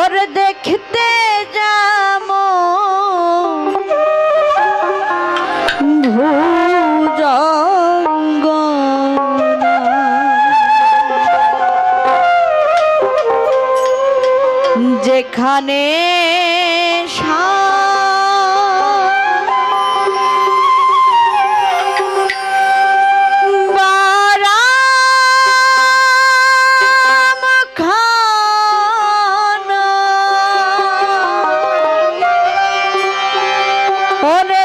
ওর দেখতে যাম। যেখানে ওরে